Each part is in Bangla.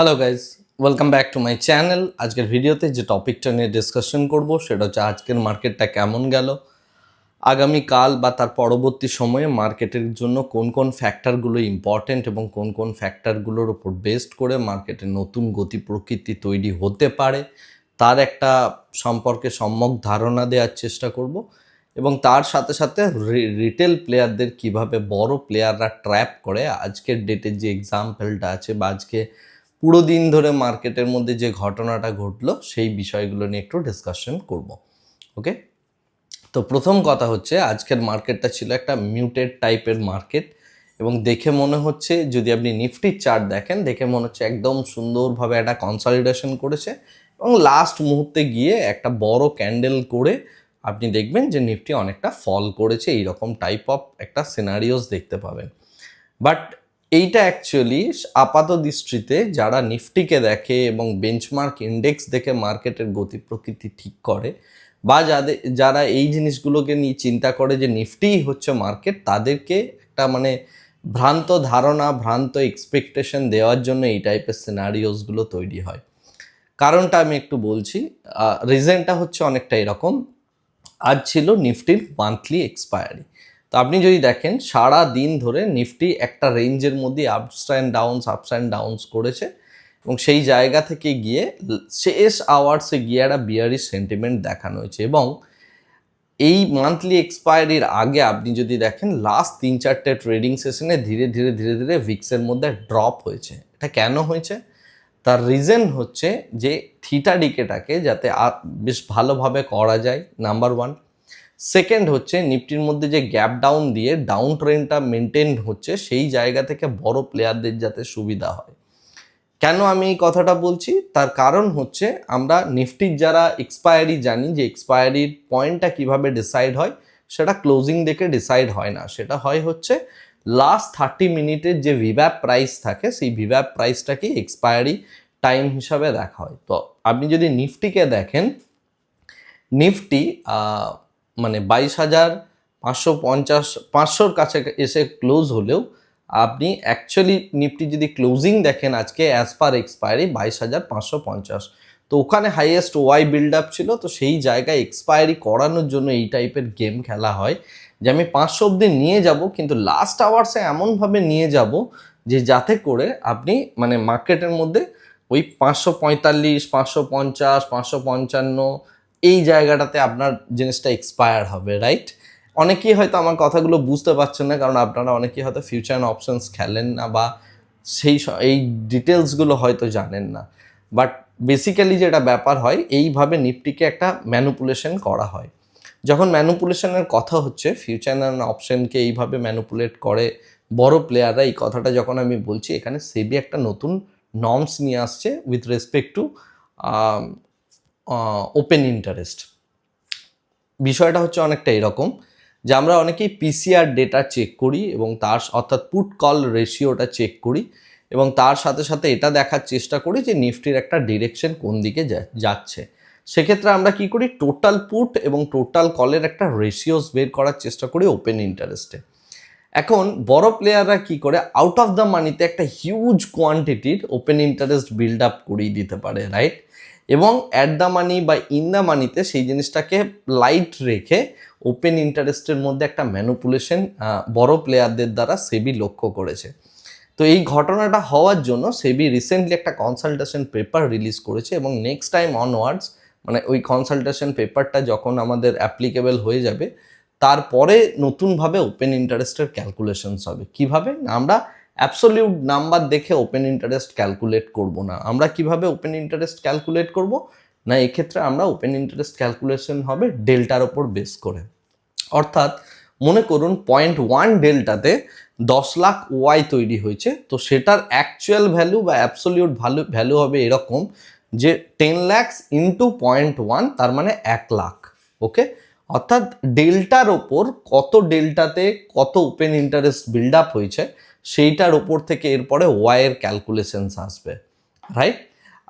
Hello guys welcome back to my channel আজকের ভিডিওতে যে টপিকটা নিয়ে ডিসকাশন করব, সেটা হচ্ছে আজকের মার্কেটটা কেমন গেল? আগামী কাল বা তার পরবর্তী সময়ে মার্কেটের জন্য কোন কোন ফ্যাক্টরগুলো ইম্পর্ট্যান্ট এবং কোন কোন ফ্যাক্টরগুলোর উপর বেসড করে মার্কেটে নতুন গতি প্রকৃতি তৈরি হতে পারে, তার একটা সম্পর্কে সম্যক ধারণা দেওয়ার চেষ্টা করব। এবং তার সাথে সাথে রিটেল প্লেয়ারদের কীভাবে বড় প্লেয়াররা ট্র্যাপ করে, আজকের ডেটের যে এক্সাম্পলটা আছে বা আজকে পুরো দিন ধরে মার্কেটের মধ্যে যে ঘটনাটা ঘটলো, সেই বিষয়গুলো নিয়ে একটু ডিসকাশন করব ওকে তো প্রথম কথা হচ্ছে, আজকের মার্কেটটা ছিল একটা মিউটেড টাইপের মার্কেট এবং দেখে মনে হচ্ছে, যদি আপনি নিফটির চার্ট দেখেন, দেখে মনে হচ্ছে একদম সুন্দরভাবে একটা কনসলিডেশন করেছে এবং লাস্ট মুহূর্তে গিয়ে একটা বড় ক্যান্ডেল করে আপনি দেখবেন যে নিফটি অনেকটা ফল করেছে, এইরকম টাইপ অফ একটা সিনারিওস দেখতে পাবেন। বাট এইটা অ্যাকচুয়ালি আপাত দৃষ্টিতে যারা নিফটিকে দেখে এবং বেঞ্চমার্ক ইন্ডেক্স দেখে মার্কেটের গতি প্রকৃতি ঠিক করে বা যাদের, যারা এই জিনিসগুলোকে নিয়ে চিন্তা করে যে নিফটিই হচ্ছে মার্কেট তাদেরকে একটা মানে ভ্রান্ত ধারণা, ভ্রান্ত এক্সপেকটেশন দেওয়ার জন্য এই টাইপের সিনারিওসগুলো তৈরি হয়। কারণটা আমি একটু বলছি রিজনটা হচ্ছে অনেকটা এরকম। আজ ছিল নিফটির মান্থলি এক্সপায়ারি তো আপনি যদি দেখেন, সারা দিন ধরে নিফটি একটা রেঞ্জের মধ্যে ups and downs, ups and downs করেছে এবং সেই জায়গা থেকে গিয়ে শেষ আওয়ার্সে গিয়ে একটা বিয়ারি সেন্টিমেন্ট দেখানো হয়েছে এবং এই মান্থলি এক্সপায়ারির আগে আপনি যদি দেখেন লাস্ট তিন চারটে ট্রেডিং সেশনে ধীরে ধীরে ধীরে ধীরে ভিক্সের মধ্যে ড্রপ হয়েছে। এটা কেন হয়েছে? তার রিজন হচ্ছে যে থিটা ডিকেটাকে যাতে বেশ ভালোভাবে করা যায় নাম্বার ওয়ান সেকেন্ড হচ্ছে নিফটির মধ্যে যে গ্যাপ ডাউন দিয়ে ডাউন ট্রেনটা মেনটেন হচ্ছে, সেই জায়গা থেকে বড় প্লেয়ারদের যাতে সুবিধা হয়। কেন আমি এই কথাটা বলছি? তার কারণ হচ্ছে আমরা নিফটির যারা এক্সপায়ারি জানি, যে এক্সপায়ারির পয়েন্টটা কীভাবে ডিসাইড হয়, সেটা ক্লোজিং দেখে ডিসাইড হয় না। সেটা হয় হচ্ছে লাস্ট থার্টি মিনিটের যে ভিভ্যাপ প্রাইস থাকে, সেই ভিভ্যাপ প্রাইসটাকে এক্সপায়ারি টাইম হিসাবে দেখা হয়। তো আপনি যদি নিফটিকে দেখেন, নিফটি মানে বাইশ হাজার পাঁচশো পঞ্চাশ, পাঁচশোর কাছে এসে ক্লোজ হলেও আপনি অ্যাকচুয়ালি নিফটি যদি ক্লোজিং দেখেন আজকে অ্যাজ পার এক্সপায়ারি বাইশ হাজার পাঁচশো পঞ্চাশ। তো ওখানে হাইয়েস্ট ওয়াই বিল্ড আপ ছিল, তো সেই জায়গায় এক্সপায়ারি করানোর জন্য এই টাইপের গেম খেলা হয়, যে আমি পাঁচশো অব্দি নিয়ে যাব, কিন্তু লাস্ট আওয়ার্সে এমনভাবে নিয়ে যাব যে যাতে করে আপনি মানে মার্কেটের মধ্যে ওই পাঁচশো পঁয়তাল্লিশ, পাঁচশো পঞ্চাশ, পাঁচশো পঞ্চান্ন এই জায়গাটাতে আপনার জিনিসটা এক্সপায়ার হবে রাইট অনেকেই হয়তো আমার কথাগুলো বুঝতে পারছেন না, কারণ আপনারা অনেকেই হয়তো ফিউচার অ্যান্ড অপশনস খেলেন না বা সেই এই ডিটেলসগুলো হয়তো জানেন না। বাট বেসিক্যালি যেটা ব্যাপার হয়, এইভাবে নিফটিকে একটা ম্যানুপুলেশন করা হয়। যখন ম্যানুপুলেশনের কথা হচ্ছে ফিউচার অ্যান্ড অপশনকে এইভাবে ম্যানুপুলেট করে বড় প্লেয়াররা এই কথাটা যখন আমি বলছি, এখানে সেবি একটা নতুন নর্মস নিয়ে আসছে with respect to open interest বিষয়টা হচ্ছে অনেকটা এরকম যে আমরা অনেকেই পিসিআর ডেটা চেক করি এবং তার অর্থাৎ পুট কল রেশিওটা চেক করি এবং তার সাথে সাথে এটা দেখার চেষ্টা করি যে নিফটির একটা ডিরেকশন কোন দিকে যাচ্ছে। সেক্ষেত্রে আমরা কি করি? টোটাল পুট এবং টোটাল কলের একটা রেশিওস বের করার চেষ্টা করি ওপেন ইন্টারেস্টে এখন বড় প্লেয়াররা কি করে? আউট অফ দ্য মানিতে একটা হিউজ কোয়ান্টিটির ওপেন ইন্টারেস্ট বিল্ড আপ করিয়ে দিতে পারে রাইট এবং অ্যাট দ্য মানি বা ইন দ্য মানিতে সেই জিনিসটাকে লাইট রেখে ওপেন ইন্টারেস্টের মধ্যে একটা ম্যানুপুলেশন বড় প্লেয়ারদের দ্বারা সেবি লক্ষ্য করেছে। তো এই ঘটনাটা হওয়ার জন্য সেবি রিসেন্টলি একটা কনসালটেশন পেপার রিলিজ করেছে এবং নেক্সট টাইম অনওয়ার্ডস মানে ওই কনসালটেশন পেপারটা যখন আমাদের অ্যাপ্লিকেবল হয়ে যাবে তারপরে নতুনভাবে ওপেন ইন্টারেস্টের ক্যালকুলেশনস হবে। কীভাবে? না, আমরা অ্যাবসলিউট নাম্বার দেখে ওপেন ইন্টারেস্ট ক্যালকুলেট করব না। আমরা কীভাবে ওপেন ইন্টারেস্ট ক্যালকুলেট করব? না, এক্ষেত্রে আমরা ওপেন ইন্টারেস্ট ক্যালকুলেশন হবে ডেল্টার ওপর বেস করে। অর্থাৎ মনে করুন পয়েন্ট ওয়ান ডেল্টাতে দশ লাখ ওয়াই তৈরি হয়েছে, তো সেটার অ্যাকচুয়াল ভ্যালু বা অ্যাবসলিউট ভ্যালু ভ্যালু হবে এরকম যে ten lakhs into point one তার মানে এক লাখ ওকে অর্থাৎ ডেল্টার ওপর কত ডেল্টাতে কত ওপেন ইন্টারেস্ট বিল্ড আপ হয়েছে, সেইটার ওপর থেকে এরপরে ওয়াইয়ের ক্যালকুলেশনস আসবে রাইট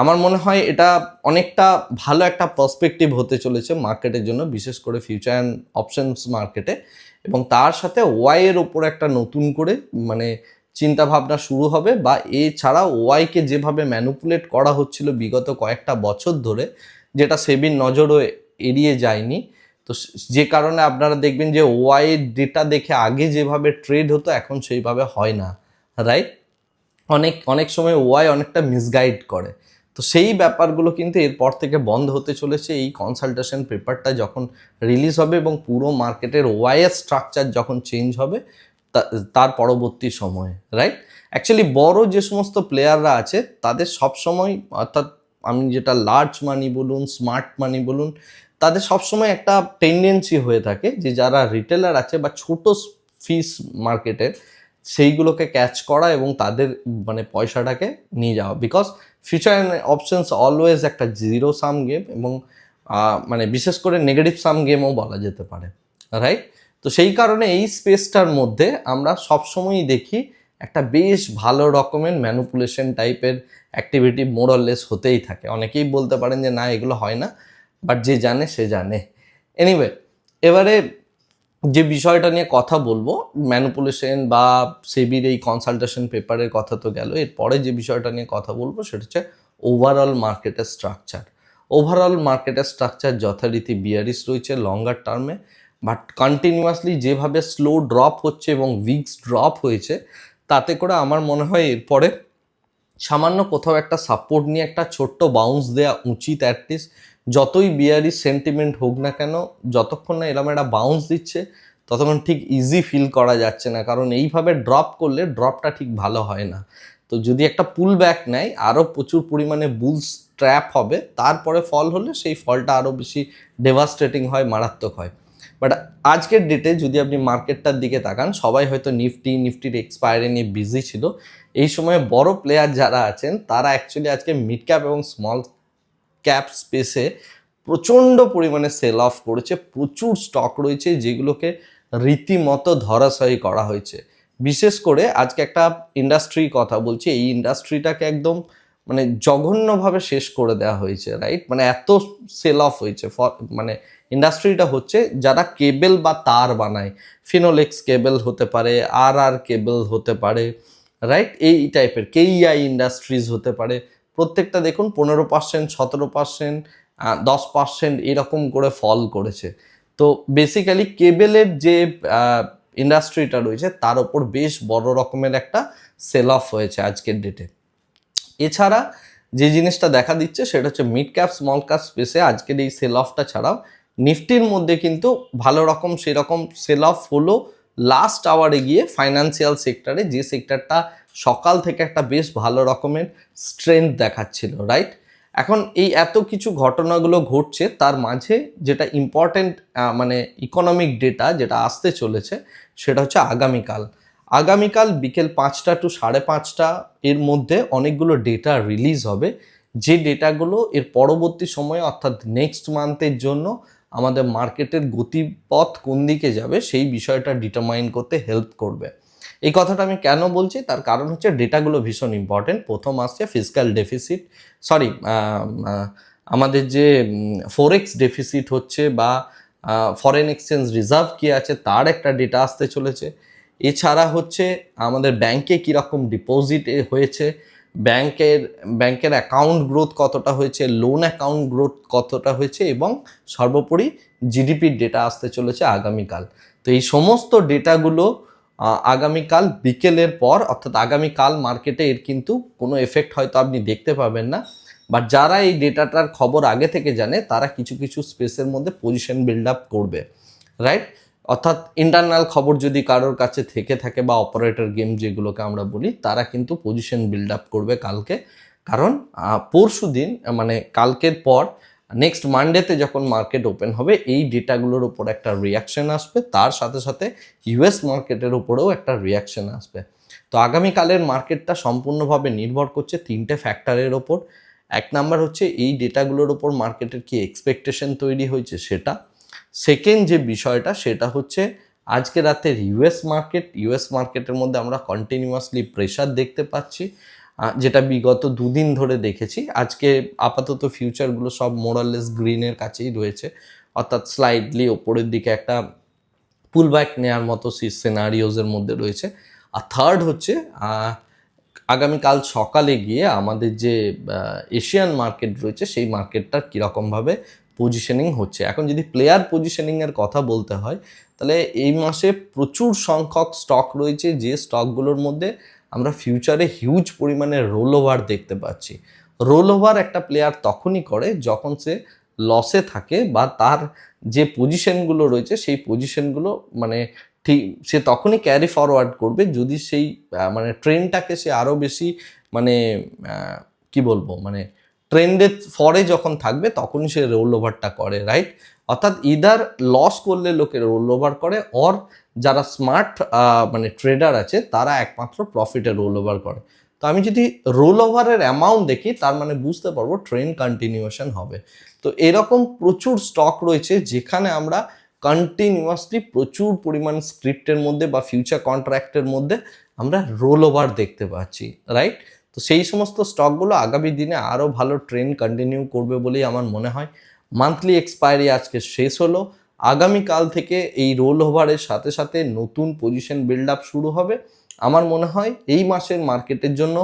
আমার মনে হয় এটা অনেকটা ভালো একটা পার্সপেক্টিভ হতে চলেছে মার্কেটের জন্য, বিশেষ করে ফিউচার অ্যান্ড অপশনস মার্কেটে এবং তার সাথে ওয়াইয়ের ওপর একটা নতুন করে মানে চিন্তা ভাবনা শুরু হবে বা এছাড়া ওয়াইকে যেভাবে ম্যানুপুলেট করা হচ্ছিল বিগত কয়েকটা বছর ধরে, যেটা সেবির নজরও এড়িয়ে যায়নি তো যে কারণে আপনারা দেখবেন যে ওয়াই ডেটা দেখে আগে যেভাবে ট্রেড হতো, এখন সেইভাবে হয় না রাইট অনেক অনেক সময় ওয়াই অনেকটা মিসগাইড করে। তো সেই ব্যাপারগুলো কিন্তু এরপর থেকে বন্ধ হতে চলেছে। এই কনসালটেশন পেপারটা যখন রিলিজ হবে এবং পুরো মার্কেটের ওয়াইয়ের স্ট্রাকচার যখন চেঞ্জ হবে তার পরবর্তী সময়ে রাইট অ্যাকচুয়ালি বড় যে সমস্ত প্লেয়াররা আছে, তাদের সব সময় অর্থাৎ আমি যেটা লার্জ মানি বলুন স্মার্ট মানি বলুন তাদের সবসময় একটা টেন্ডেন্সি হয়ে থাকে যে যারা রিটেলার আছে বা ছোট ফিস মার্কেটের সেইগুলোকে ক্যাচ করা এবং তাদের মানে পয়সাটাকে নিয়ে যাওয়া। Because future and options always একটা জিরো সাম গেম এবং মানে বিশেষ করে নেগেটিভ সাম গেমও বলা যেতে পারে। রাইট তো সেই কারণে এই স্পেসটার মধ্যে আমরা সবসময়ই দেখি একটা বেশ ভালো রকমের ম্যানুপুলেশন টাইপের অ্যাক্টিভিটি মোরলেস হতেই থাকে। অনেকেই বলতে পারেন যে, না, এগুলো হয় না। বাট যে জানে, সে জানে। এনিওয়ে এবারে যে বিষয়টা নিয়ে কথা বলব ম্যানুপুলেশন বা সেবির এই কনসালটেশন পেপারের কথা তো গেল। এরপরে যে বিষয়টা নিয়ে কথা বলব, সেটা হচ্ছে ওভারঅল মার্কেটের স্ট্রাকচার ওভারঅল মার্কেটের স্ট্রাকচার যথারীতি বিয়ারিস রয়েছে লঙ্গার টার্মে বাট কন্টিনিউয়াসলি যেভাবে স্লো ড্রপ হচ্ছে এবং উইকস ড্রপ হয়েছে, তাতে করে আমার মনে হয় এরপরে সামান্য কোথাও একটা সাপোর্ট নিয়ে একটা ছোট্ট বাউন্স দেওয়া উচিত অ্যাটলিস্ট যতই বিয়ারি সেন্টিমেন্ট হোক না কেন, যতক্ষণ না এরকম একটা বাউন্স দিচ্ছে, ততক্ষণ ঠিক ইজি ফিল করা যাচ্ছে না। কারণ এইভাবে ড্রপ করলে ড্রপটা ঠিক ভালো হয় না। তো যদি একটা পুল ব্যাক নেয় আরও প্রচুর পরিমাণে বুলস ট্র্যাপ হবে, তারপরে ফল হলে সেই ফলটা আরও বেশি ডেভাস্টেটিং হয়, মারাত্মক হয়। বাট আজকের ডেটে যদি আপনি মার্কেটটার দিকে তাকান, সবাই হয়তো নিফটি, নিফটির এক্সপায়ারি নিয়ে বিজি ছিল। এই সময় বড় প্লেয়ার যারা আছেন, তারা অ্যাকচুয়ালি আজকে মিড ক্যাপ এবং স্মল ক্যাপ স্পেসে প্রচণ্ড পরিমাণে সেল অফ করেছে, প্রচুর স্টক রয়েছে যেগুলোকে রীতিমতো ধরাশয়ী করা হয়েছে। বিশেষ করে আজকে একটা ইন্ডাস্ট্রি কথা বলছি, এই ইন্ডাস্ট্রিটাকে একদম মানে জঘন্যভাবে শেষ করে দেওয়া হয়েছে রাইট মানে এত সেল অফ হয়েছে মানে ইন্ডাস্ট্রিটা হচ্ছে যারা কেবেল বা তার বানায়। ফিনোলেক্স কেবেল হতে পারে আর আর কেবল হতে পারে রাইট এই টাইপের কেইআই ইন্ডাস্ট্রিজ হতে পারে। প্রত্যেকটা দেখুন পনেরো পার্সেন্ট সতেরো পার্সেন্ট দশ পার্সেন্ট এরকম করে ফল করেছে। তো বেসিক্যালি কেবেলের যে ইন্ডাস্ট্রিটা রয়েছে, তার ওপর বেশ বড় রকমের একটা সেল অফ হয়েছে আজকের ডেটে এছাড়া যে জিনিসটা দেখা দিচ্ছে, সেটা হচ্ছে মিড ক্যাপ স্মল ক্যাপ স্পেসে আজকের এই সেল অফটা ছাড়াও, নিফটির মধ্যে কিন্তু ভালো রকম সেরকম সেল অফ হলো লাস্ট আওয়ারে গিয়ে ফাইন্যান্সিয়াল সেক্টরে যে সেক্টরটা সকাল থেকে একটা বেশ ভালো রকমের স্ট্রেংথ দেখাচ্ছিল রাইট এখন এই এত কিছু ঘটনাগুলো ঘটছে, তার মাঝে যেটা ইম্পর্টেন্ট মানে ইকোনমিক ডেটা যেটা আসতে চলেছে, সেটা হচ্ছে আগামীকাল। আগামীকাল বিকেল পাঁচটা টু সাড়ে পাঁচটা এর মধ্যে অনেকগুলো ডেটা রিলিজ হবে। যে ডেটাগুলো এর পরবর্তী সময়ে, অর্থাৎ নেক্সট মান্থের জন্য আমাদের মার্কেটের গতিপথ কোন দিকে যাবে সেই বিষয়টা ডিটারমাইন করতে হেল্প করবে। এই কথাটা আমি কেন বলছি? তার কারণ হচ্ছে ডেটাগুলো ভীষণ ইম্পর্টেন্ট প্রথম আসছে ফিজিক্যাল ডেফিসিট সরি আমাদের যে ফোরেক্স ডেফিসিট হচ্ছে বা ফরেন এক্সচেঞ্জ রিজার্ভ কী আছে তার একটা ডেটা আসতে চলেছে। এছাড়া হচ্ছে আমাদের ব্যাংকে কীরকম ডিপোজিট হয়েছে ব্যাংকের ব্যাংকের অ্যাকাউন্ট গ্রোথ কতটা হয়েছে লোন অ্যাকাউন্ট গ্রোথ কতটা হয়েছে এবং সর্বোপরি জিডিপির ডেটা আসতে চলেছে আগামীকাল। তো এই সমস্ত ডেটাগুলো আগামীকাল বিকেলের পর, অর্থাৎ আগামীকাল মার্কেটে এর কিন্তু কোনো এফেক্ট হয়তো আপনি দেখতে পাবেন না। বাট যারা এই ডেটাটার খবর আগে থেকে জানে, তারা কিছু কিছু স্পেসের মধ্যে পজিশন বিল্ড আপ করবে। রাইট অর্থাৎ ইন্টারনাল খবর যদি কারোর কাছে থেকে থাকে বা অপারেটর গেম যেগুলোকে আমরা বলি, তারা কিন্তু পজিশন বিল্ড আপ করবে কালকে। কারণ পরশু দিন মানে কালকের পর নেক্সট মানডেতে যখন মার্কেট ওপেন হবে, এই ডেটাগুলোর উপর একটা রিয়াকশন আসবে। তার সাথে সাথে ইউএস মার্কেটের উপরেও একটা রিয়াকশন আসবে। তো আগামীকালের মার্কেটটা সম্পূর্ণভাবে নির্ভর করছে তিনটে ফ্যাক্টরের ওপর এক নাম্বার হচ্ছে এই ডেটাগুলোর ওপর মার্কেটের কি এক্সপেকটেশন তৈরি হয়েছে সেটা। সেকেন্ড যে বিষয়টা, সেটা হচ্ছে আজকে রাতের ইউএস মার্কেট ইউএস মার্কেটের মধ্যে আমরা কন্টিনিউয়াসলি প্রেশার দেখতে পাচ্ছি যেটা বিগত দুদিন ধরে দেখেছি। আজকে আপাতত ফিউচারগুলো সব মোরালেস গ্রিনের কাছেই রয়েছে। অর্থাৎ স্লাইডলি ওপরের দিকে একটা পুল ব্যাক নেওয়ার মতো সিনারিওজের মধ্যে রয়েছে। আর থার্ড হচ্ছে আগামীকাল সকালে গিয়ে আমাদের যে এশিয়ান মার্কেট রয়েছে, সেই মার্কেটটার কীরকমভাবে পজিশনিং হচ্ছে। এখন যদি প্লেয়ার পজিশনিংয়ের কথা বলতে হয়, তাহলে এই মাসে প্রচুর সংখ্যক স্টক রয়েছে, যে স্টকগুলোর মধ্যে আমরা ফিউচারে হিউজ পরিমাণে রোল ওভার দেখতে পাচ্ছি। রোল ওভার একটা প্লেয়ার তখনই করে যখন সে লসে থাকে বা তার যে পজিশনগুলো রয়েছে, সেই পজিশনগুলো মানে ঠিক সে তখনই ক্যারি ফরওয়ার্ড করবে যদি সেই মানে ট্রেনটাকে সে আরও বেশি মানে কি বলব মানে ট্রেন্ডের ফরে যখন থাকবে, তখনই সে রোল ওভারটা করে রাইট অর্থাৎ ইদার লস করলে লোকে রোল ওভার করে অর যারা স্মার্ট মানে ট্রেডার আছে, তারা একমাত্র প্রফিটে রোল ওভার করে। তো আমি যদি রোল ওভারের অ্যামাউন্ট দেখি, তার মানে বুঝতে পারব ট্রেন কন্টিনিউয়েশন হবে। তো এরকম প্রচুর স্টক রয়েছে, যেখানে আমরা কন্টিনিউয়াসলি প্রচুর পরিমাণ স্ক্রিপ্টের মধ্যে বা ফিউচার কন্ট্রাক্টের মধ্যে আমরা রোল ওভার দেখতে পাচ্ছি রাইট তো সেই সমস্ত স্টকগুলো আগামী দিনে আরও ভালো ট্রেন কন্টিনিউ করবে বলেই আমার মনে হয়। মান্থলি এক্সপায়ারি আজকে শেষ হলো। আগামীকাল থেকে এই রোল ওভারের সাথে সাথে নতুন পজিশন বিল্ড আপ শুরু হবে। আমার মনে হয় এই মাসের মার্কেটের জন্য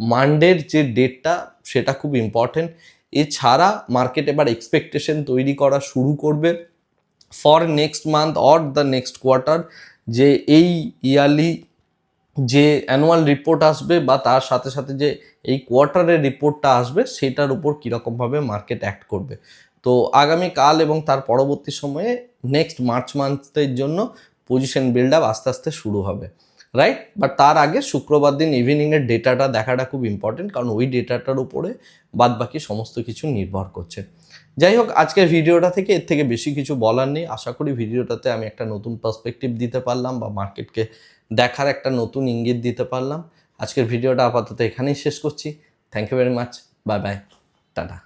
মানডের যে ডেটটা সেটা খুব ইম্পর্টেন্ট এছাড়া মার্কেট এবার এক্সপেকটেশন তৈরি করা শুরু করবে। For next month or the next quarter যে এই ইয়ারলি যে অ্যানুয়াল রিপোর্ট আসবে বা তার সাথে সাথে যে এই কোয়ার্টারের রিপোর্টটা আসবে, সেটার উপর কীরকমভাবে মার্কেট অ্যাক্ট করবে। তো আগামী কাল এবং তার পরবর্তী সময়ে নেক্সট মার্চ মান্থের জন্য পজিশন বিল্ড আপ আস্তে আস্তে শুরু হবে। রাইট বাট তার আগে শুক্রবার দিন ইভিনিংয়ের ডেটাটা দেখাটা খুব ইম্পর্টেন্ট কারণ ওই ডেটাটার উপরে বাদ বাকি সমস্ত কিছু নির্ভর করছে। যাই হোক, আজকের ভিডিওটা থেকে এর থেকে বেশি কিছু বলার নেই। আশা করি ভিডিওটাতে আমি একটা নতুন পার্সপেক্টিভ দিতে পারলাম বা মার্কেটকে দেখার একটা নতুন ইঙ্গিত দিতে পারলাম। আজকের ভিডিওটা আপাতত এখানেই শেষ করছি। Thank you very much bye bye tata